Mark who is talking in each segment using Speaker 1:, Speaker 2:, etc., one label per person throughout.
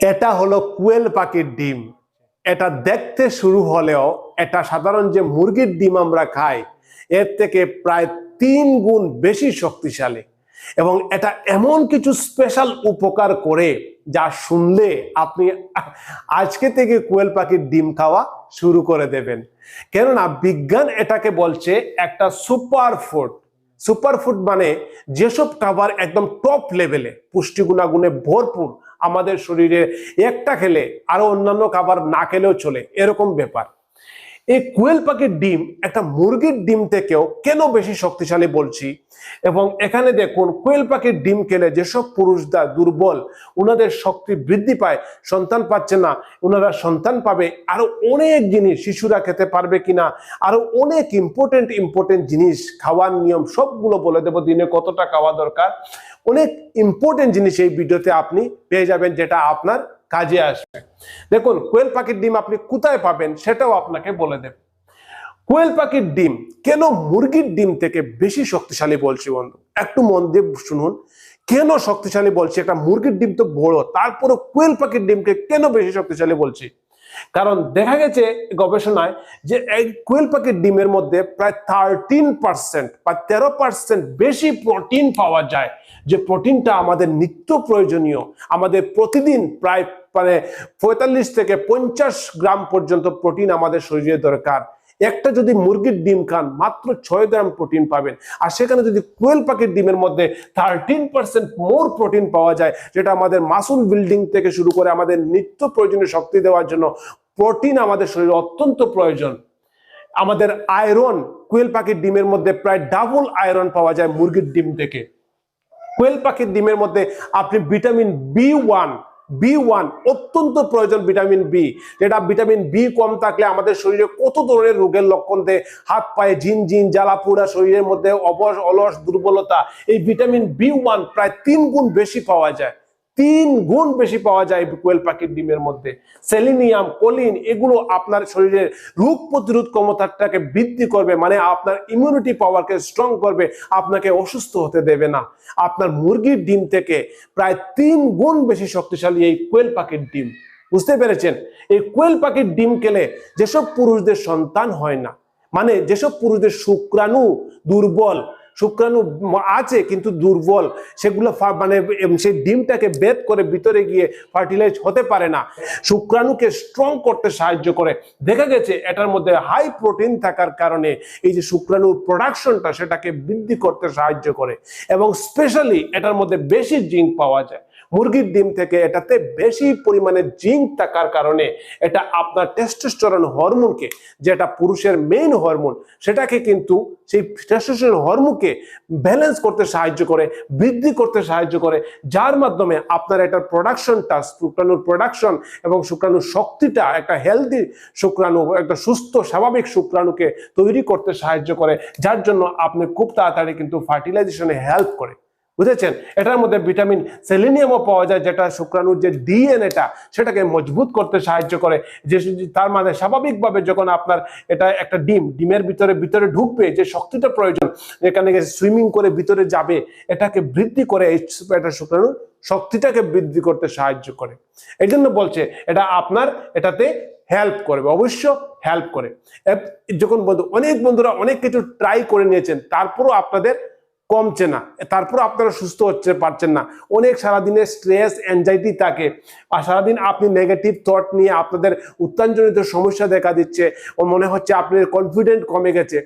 Speaker 1: এটা হলো কুয়েল পাখির ডিম। এটা দেখতে শুরু হলেও এটা সাধারণ যে মুরগির ডিম আমরা খাই, এর থেকে প্রায় তিন গুণ বেশি শক্তিশালী। এবং এটা এমন কিছু স্পেশাল উপকার করে যা শুনলে আপনি আজকে থেকে কুয়েল পাখির ডিম খাওয়া শুরু করে দেবেন। কেননা বিজ্ঞান এটাকে বলছে একটা সুপার ফুড। সুপার ফুড মানে যেসব খাবার একদম টপ লেভেলে পুষ্টি গুণাগুণে ভরপুর আমাদের শরীরে একটা খেলে আরও অন্যান্য খাবার না খেলেও চলে। এরকম ব্যাপার। এই কুয়েল পাখির ডিম, একটা মুরগির ডিম থেকেও কেন বেশি শক্তিশালী বলছি? এবং এখানে দেখুন, কোয়েল পাখির ডিম খেলে যেসব পুরুষরা দুর্বল ওনাদের শক্তি বৃদ্ধি পায়, সন্তান পাচ্ছে না ওনারা সন্তান পাবে, আরও অনেক জিনিস শিশুরা খেতে পারবে কিনা, আরও অনেক ইম্পর্টেন্ট ইম্পর্টেন্ট জিনিস, খাওয়ার নিয়ম সবগুলো বলে দেবো, দিনে কতটা খাওয়া দরকার, অনেক ইম্পর্টেন্ট জিনিস এই ভিডিওতে আপনি পেয়ে যাবেন, যেটা আপনার কাজে আসবে। দেখুন, কোয়েল পাখির ডিম আপনি কোথায় পাবেন সেটাও আপনাকে বলে দেব। কোয়েল পাখির ডিম, কেন মুরগির ডিম থেকে বেশি শক্তিশালী বলছি বন্ধু? একটু মন দিয়ে শুনুন, কেন শক্তিশালী বলছি? একটা মুরগির ডিম তো বড় তারপরে কোয়েল পাখির ডিমকে কেন বেশি শক্তিশালী বলছি? কারণ দেখা গেছে গবেষণায় যে এই কোয়েল ডিমের মধ্যে প্রায় থার্টিন পার্সেন্ট বা তেরো পার্সেন্ট বেশি প্রোটিন পাওয়া যায়। যে প্রোটিনটা আমাদের নিত্য প্রয়োজনীয়, আমাদের প্রতিদিন প্রায় মানে পঁয়তাল্লিশ থেকে পঞ্চাশ গ্রাম পর্যন্ত প্রোটিন আমাদের শরীরে দরকার। একটা যদি মুরগির ডিম খান, মাত্র ছয় গ্রাম প্রোটিন পাবেন। আর সেখানে যদি কোয়েল পাখির ডিমের মধ্যে থার্টিন পার্সেন্ট মোর প্রোটিন পাওয়া যায়, যেটা আমাদের মাসুল বিল্ডিং থেকে শুরু করে আমাদের নিত্য প্রয়োজনীয় শক্তি দেওয়ার জন্য প্রোটিন আমাদের শরীরে অত্যন্ত প্রয়োজন। আমাদের আয়রন কোয়েল পাখির ডিমের মধ্যে প্রায় ডাবল আয়রন পাওয়া যায় মুরগির ডিম থেকে। কোয়েল পাখির ডিমের মধ্যে আপনি vitamin B one B one অত্যন্ত প্রয়োজন ভিটামিন বি যেটা ভিটামিন বি কম থাকলে আমাদের শরীরে কত ধরনের রোগের লক্ষণ দেয়? হাত পায়ে ঝিন ঝিন জ্বালা পোড়া, শরীরের মধ্যে অবস অলস, দুর্বলতা, এই ভিটামিন বি ওয়ান প্রায় তিন গুণ বেশি পাওয়া যায়। তিন গুণ বেশি পাওয়া যায় কোয়েল পাখির ডিমের মধ্যে। সেলিনিয়াম, কোলিন, এগুলো আপনার শরীরের রোগ প্রতিরোধ ক্ষমতাটাকে বৃদ্ধি করবে মানে আপনার ইমিউনিটি পাওয়ারকে স্ট্রং করবে, আপনাকে অসুস্থ হতে দেবে না। আপনার মুরগির ডিম থেকে প্রায় তিন গুণ বেশি শক্তিশালী এই কোয়েল পাখির ডিম। বুঝতে পেরেছেন? এই কোয়েল পাখির ডিম খেলে যেসব পুরুষদের সন্তান হয় না মানে যেসব পুরুষদের শুক্রাণু দুর্বল শুক্রাণু আছে কিন্তু দুর্বল। সেগুলো মানে সেই ডিমটাকে বেদ করে ভিতরে গিয়ে ফার্টিলাইজ হতে পারে না। শুক্রাণুকে স্ট্রং করতে সাহায্য করে। দেখা গেছে এটার মধ্যে হাই প্রোটিন থাকার কারণে এই যে শুক্রাণুর প্রোডাকশনটা সেটাকে বৃদ্ধি করতে সাহায্য করে। এবং স্পেশালি এটার মধ্যে বেশি জিঙ্ক পাওয়া যায়। মুরগির ডিম থেকে এটাতে বেশি পরিমাণে জিঙ্ক থাকার কারণে এটা আপনার টেস্টোস্টেরন হরমোনকে যেটা পুরুষের মেইন হরমোন সেটাকে কিন্তু সেই টেস্টোস্টেরন হরমোনকে ব্যালেন্স করতে সাহায্য করে, বৃদ্ধি করতে সাহায্য করে, যার মাধ্যমে আপনার এটার প্রোডাকশনটা শুক্রাণুর প্রোডাকশন এবং শুক্রাণুর শক্তিটা, একটা হেলদি শুক্রাণু, একটা সুস্থ, স্বাভাবিক শুক্রাণুকে তৈরি করতে সাহায্য করে, যার জন্য আপনি খুব তাড়াতাড়ি কিন্তু ফার্টিলাইজেশনে হেল্প করে। বুঝেছেন? এটার মধ্যে ভিটামিন সেলিনিয়ামও পাওয়া যায়, যেটা শুক্রাণুর যে ডিএনএটা, সেটাকে মজবুত করতে সাহায্য করে। যে তার মানে স্বাভাবিকভাবে যখন আপনার এটা একটা ডিম, ডিমের ভিতরে ভিতরে ঢুকবে, যে শক্তিটা প্রয়োজন এখানে সুইমিং করে ভিতরে যাবে, এটাকে বৃদ্ধি করে এই এটা শুক্রাণুর শক্তিটাকে বৃদ্ধি করতে সাহায্য করে। এই জন্য বলছে, এটা আপনার এটাতে হেল্প করবে, অবশ্য হেল্প করে। যখন বন্ধু, অনেক বন্ধুরা অনেক কিছু ট্রাই করে নিয়েছেন, তারপরও আপনাদের কমছে না। তারপর আপনারা সুস্থ হচ্ছে, পারছেন না। অনেক সারাদিনের স্ট্রেস অ্যাংজাইটি থাকে। আর সারাদিন আপনি নেগেটিভ থট নিয়ে আপনাদের উত্তানজনিত সমস্যা দেখা দিচ্ছে ও মনে হচ্ছে আপনার কনফিডেন্ট কমে গেছে।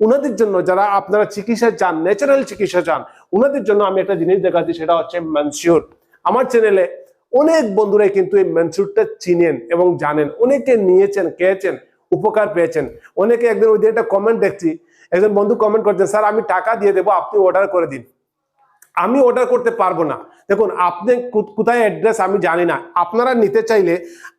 Speaker 1: ওনাদের জন্য যারা আপনারা চিকিৎসা চান ন্যাচারাল চিকিৎসা চান ওনাদের জন্য আমি একটা জিনিস দেখাচ্ছি, সেটা হচ্ছে ম্যানসিওর আমার চ্যানেলে অনেক বন্ধুরাই কিন্তু এই ম্যানসিওরটা চিনেন এবং জানেন। অনেকে নিয়েছেন, খেয়েছেন। উপকার পেয়েছেন। অনেকে একদিন ওই একটা কমেন্ট দেখছি, একজন বন্ধু কমেন্ট করছেন স্যার, আমি টাকা দিয়ে দেবো, আপনি অর্ডার করে দিন। আমি অর্ডার করতে পারব না। দেখুন, আপনি কোথায় অ্যাড্রেস আমি জানি না। আপনারা নিতে চাইলে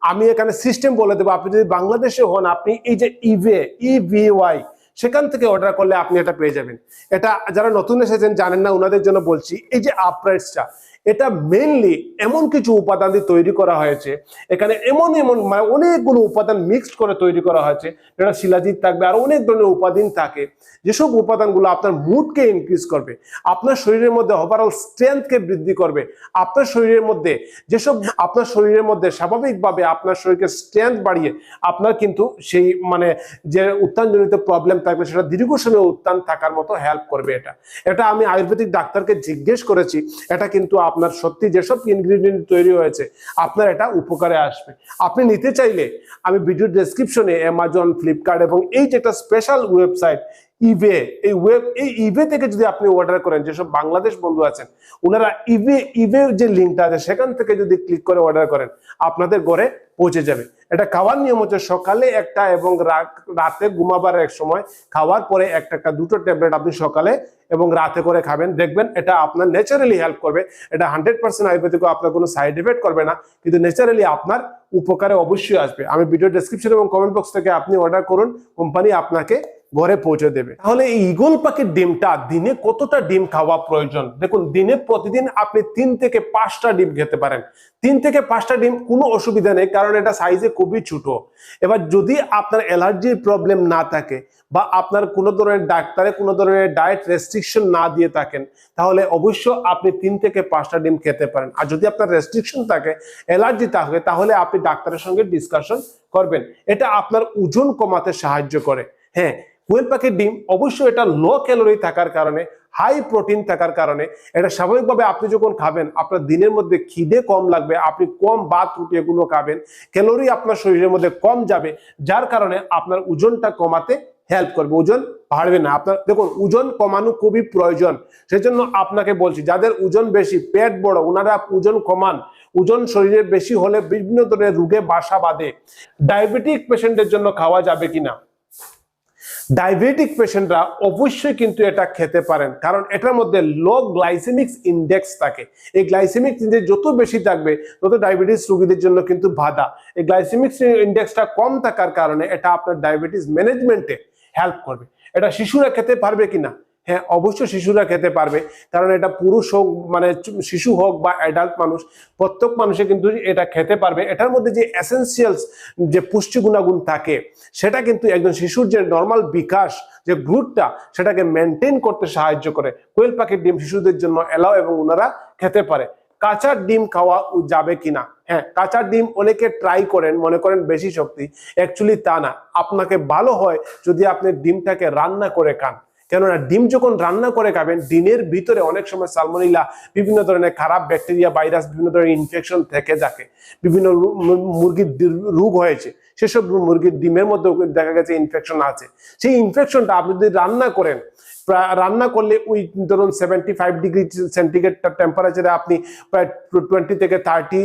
Speaker 1: আমি এখানে সিস্টেম বলে দেবো। আপনি যদি বাংলাদেশে হন, আপনি এই যে E ইভে ইভিওয়াই সেখান থেকে অর্ডার করলে আপনি এটা পেয়ে যাবেন। এটা যারা নতুন এসেছেন, জানেন না, ওনাদের জন্য বলছি, এই যে আপরাইটসটা এটা মেইনলি এমন কিছু উপাদান দিয়ে তৈরি করা হয়েছে। এখানে এমন এমন মানে অনেকগুলো উপাদান মিক্সড করে তৈরি করা হয়েছে। যেটা শিলাজিৎ থাকবে আর অনেক ধরনের উপাদান থাকে। যেসব উপাদানগুলো আপনার মুডকে ইনক্রিজ করবে, আপনার শরীরের মধ্যে ওভারঅল স্ট্রেংথকে বৃদ্ধি করবে, আপনার শরীরের মধ্যে যেসব আপনার শরীরের মধ্যে স্বাভাবিকভাবে আপনার শরীরকে স্ট্রেংথ বাড়িয়ে আপনার কিন্তু সেই মানে যে উত্থানজনিত প্রবলেম থাকবে, সেটা দীর্ঘ সময় উত্থান থাকার মতো হেল্প করবে এটা। এটা আমি আয়ুর্বেদিক ডাক্তারকে জিজ্ঞেস করেছি। এটা কিন্তু আপনার সত্যি যেসব ইনগ্রিডিয়েন্ট তৈরি হয়েছে, আপনার এটা উপকারে আসবে। আপনি নিতে চাইলে আমি ভিডিও ডেসক্রিপশনে অ্যামাজন ফ্লিপকার্ট এবং এই যে একটা স্পেশাল ওয়েবসাইট ইবে এই ওয়েব এই ইবে থেকে যদি আপনি অর্ডার করেন, যেসব বাংলাদেশ বন্ধু আছেন, ওনারা ইবে ইবে যে লিঙ্কটা আছে, সেখান থেকে যদি ক্লিক করে অর্ডার করেন, আপনাদের ঘরে পৌঁছে যাবে। এটা খাওয়ার নিয়ম হচ্ছে সকালে একটা এবং রাতে ঘুমাবার এক সময়। খাওয়ার পরে একটা একটা দুটো ট্যাবলেট আপনি সকালে এবং রাতে করে খাবেন। দেখবেন এটা আপনার ন্যাচারালি হেল্প করবে। এটা হান্ড্রেড পার্সেন্ট আয়ুর্বেদিক আপনার কোনো সাইড এফেক্ট করবে না, কিন্তু ন্যাচারালি আপনার উপকারে অবশ্যই আসবে। আমি ভিডিও ডেসক্রিপশন এবং কমেন্ট বক্স থেকে আপনি অর্ডার করুন। কোম্পানি আপনাকে ঘরে পৌঁছে দেবে। তাহলে এই ইগল পাখির ডিমটা দিনে কতটা ডিম খাওয়া প্রয়োজন? দেখুন, দিনে প্রতিদিন আপনি তিন থেকে পাঁচটা ডিম খেতে পারেন। তিন থেকে পাঁচটা ডিম কোনো অসুবিধা নেই, কারণ এটা সাইজে খুবই ছোট। এবার যদি আপনার অ্যালার্জির প্রবলেম না থাকে বা আপনার কোনো ধরনের ডাক্তারে কোনো ধরনের ডায়েট রেস্ট্রিকশন না দিয়ে থাকেন, তাহলে অবশ্য আপনি তিন থেকে পাঁচটা ডিম খেতে পারেন। আর যদি আপনার রেস্ট্রিকশন থাকে, অ্যালার্জি থাকে, তাহলে আপনি ডাক্তারের সঙ্গে ডিসকাশন করবেন। এটা আপনার ওজন কমাতে সাহায্য করে। হ্যাঁ কোয়েল পাখির ডিম অবশ্যই এটা লো ক্যালোরি থাকার কারণে হাই প্রোটিন থাকার কারণে, এটা স্বাভাবিকভাবে আপনি যখন খাবেন, আপনার দিনের মধ্যে খিদে কম লাগবে, আপনি কম ভাত, রুটি এগুলো খাবেন, ক্যালোরি আপনার শরীরের মধ্যে কম যাবে, যার কারণে আপনার ওজনটা কমাতে হেল্প করবে, ওজন বাড়বে না। আপনার, দেখুন, ওজন কমানো খুবই প্রয়োজন। সেজন্য আপনাকে বলছি, যাদের ওজন বেশি, পেট বড়, ওনারা ওজন কমান। ওজন শরীরে বেশি হলে বিভিন্ন ধরনের রোগে বাসা বাঁধে। ডায়াবেটিক পেশেন্টের জন্য খাওয়া যাবে কিনা? ডায়াবেটিক পেশেন্টরা অবশ্যই কিন্তু এটা খেতে পারেন। কারণ এটার মধ্যে লো গ্লাইসেমিক্স ইন্ডেক্স থাকে। এই গ্লাইসেমিক ইন্ডেক্স যত বেশি থাকবে, তত ডায়াবেটিস রোগীদের জন্য কিন্তু বাধা। এই গ্লাইসেমিক্স ইন্ডেক্সটা কম থাকার কারণে এটা আপনার ডায়াবেটিস ম্যানেজমেন্টে হেল্প করবে। এটা শিশুরা খেতে পারবে কিনা? হ্যাঁ অবশ্যই শিশুরা খেতে পারবে। কারণ এটা পুরুষ হোক মানে শিশু হোক বা অ্যাডাল্ট মানুষ, প্রত্যেক মানুষে কিন্তু এটা খেতে পারবে। এটার মধ্যে যে এসেন্সিয়ালস যে পুষ্টি গুণাগুণ থাকে, সেটা কিন্তু একজন শিশুর যে নর্মাল বিকাশ, যে গ্রুথটা, সেটাকে মেনটেন করতে সাহায্য করে। কোয়েল পাখির ডিম শিশুদের জন্য এলাও এবং ওনারা খেতে পারে। কাঁচা ডিম খাওয়া যাবে কিনা? হ্যাঁ কাঁচা ডিম অনেকে ট্রাই করেন, মনে করেন বেশি শক্তি। অ্যাকচুয়ালি তা না। আপনাকে ভালো হয় যদি আপনি ডিমটাকে রান্না করে খান। কেননা ডিম যখন রান্না করে খাবেন, ডিমের ভিতরে অনেক সময় সালমোনিলা, বিভিন্ন ধরনের খারাপ ব্যাকটেরিয়া, ভাইরাস, বিভিন্ন ধরনের ইনফেকশন থেকে থাকে বিভিন্ন মুরগির রোগ হয়েছে, সেসব মুরগির ডিমের মধ্যে দেখা গেছে ইনফেকশন আছে। সেই ইনফেকশনটা আপনি যদি রান্না করেন রান্না করলে ওই ধরুন সেভেন্টি ফাইভ ডিগ্রি সেন্টিগ্রেড টেম্পারেচারে আপনি প্রায় টোয়েন্টি থেকে থার্টি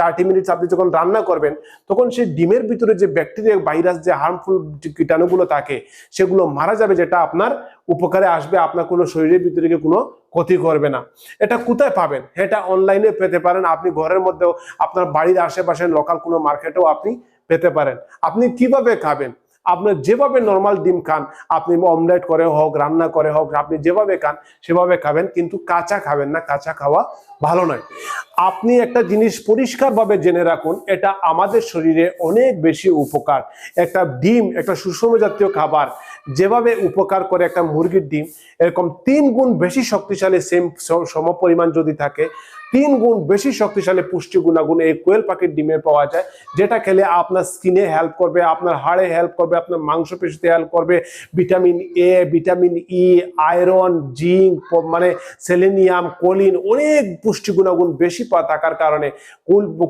Speaker 1: থার্টি মিনিটস আপনি যখন রান্না করবেন, তখন সেই ডিমের ভিতরে যে ব্যাকটেরিয়া ভাইরাস যে হার্মফুল কীটাণুগুলো থাকে, সেগুলো মারা যাবে, যেটা আপনার উপকারে আসবে, আপনার কোনো শরীরের ভিতরে কোনো ক্ষতি করবে না। এটা কোথায় পাবেন? এটা অনলাইনে পেতে পারেন, আপনি ঘরের মধ্যেও, আপনার বাড়ির আশেপাশে লোকাল কোনো মার্কেটেও আপনি পেতে পারেন। আপনি কীভাবে খাবেন? আপনার যেভাবে নর্মাল ডিম খান, আপনি অমলেট করে হোক, রান্না করে হোক, আপনি যেভাবে খান, সেভাবে খাবেন, কিন্তু কাঁচা খাবেন না, কাঁচা খাওয়া ভালো নয়। আপনি একটা জিনিস পরিষ্কারভাবে জেনে রাখুন, এটা আমাদের শরীরে অনেক বেশি উপকার। একটা ডিম, একটা সুষম জাতীয় খাবার, যেভাবে উপকার করে একটা মুরগির ডিম, এরকম তিন গুণ বেশি শক্তিশালী সেম সম পরিমাণ যদি থাকে তিন গুণ বেশি শক্তিশালী পুষ্টি গুণাগুণ এই কোয়েল পাখির ডিমে পাওয়া যায়, যেটা খেলে আপনার স্কিনে হেল্প করবে, আপনার হাড়ে হেল্প করবে, আপনার মাংসপেশিতে হেল্প করবে। Vitamin A vitamin E iron zinc মানে সেলেনিয়াম কোলিন অনেক পুষ্টি গুণাগুণ বেশি থাকার কারণে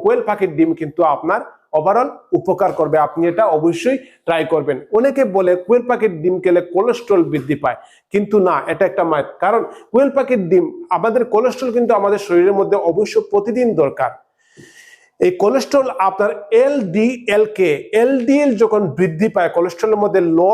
Speaker 1: কোয়েল পাখির ডিম কিন্তু আপনার ওভারঅল উপকার করবে। আপনি এটা অবশ্যই ট্রাই করবেন। অনেকে বলে কুয়েল পাখির ডিম খেলে কোলেস্ট্রল বৃদ্ধি পায়। কিন্তু না, এটা একটা মায় কারণ কুয়েল পাখির ডিম, আমাদের কোলেস্ট্রল কিন্তু আমাদের শরীরের মধ্যে অবশ্য প্রতিদিন দরকার। এই কোলেস্ট্রল আপনার এলডিএল কে এলডিএল যখন বৃদ্ধি পায় কোলেস্ট্রলের মধ্যে লো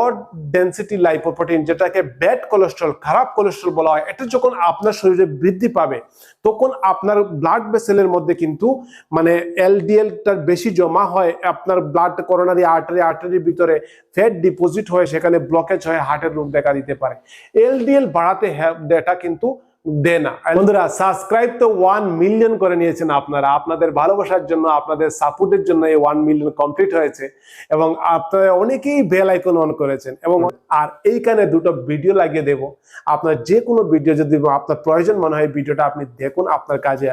Speaker 1: ডেন্সিটি লাইপোপ্রোটিন যেটাকে ব্যাড কোলেস্ট্রল খারাপ কোলেস্ট্রল বলা হয় এটা যখন আপনার শরীরে বৃদ্ধি পাবে তখন আপনার ব্লাড ভেসেলের মধ্যে কিন্তু মানে এলডিএলটা বেশি জমা হয় আপনার ব্লাড করোনারি আর্টারি আর্টারির ভিতরে ফ্যাট ডিপোজিট হয়ে সেখানে ব্লকেজ হয়ে হার্টের রোগ দেখা দিতে পারে। এলডিএল বাড়াতে হ্যাঁ, এটা কিন্তু দেয় বন্ধুরা সাবস্ক্রাইব তো ওয়ান মিলিয়ন করে নিয়েছেন আপনারা। আপনাদের ভালোবাসার জন্য, আপনাদের সাপোর্টের জন্য এই ওয়ান মিলিয়ন কমপ্লিট হয়েছে এবং আপনারা অনেকেই বেল আইকন অন করেছেন এবং আর এইখানে দুটো ভিডিও লাগিয়ে দেব। আপনার যে কোনো ভিডিও যদি আপনার প্রয়োজন মনে হয় ভিডিওটা আপনি দেখুন, আপনার কাজে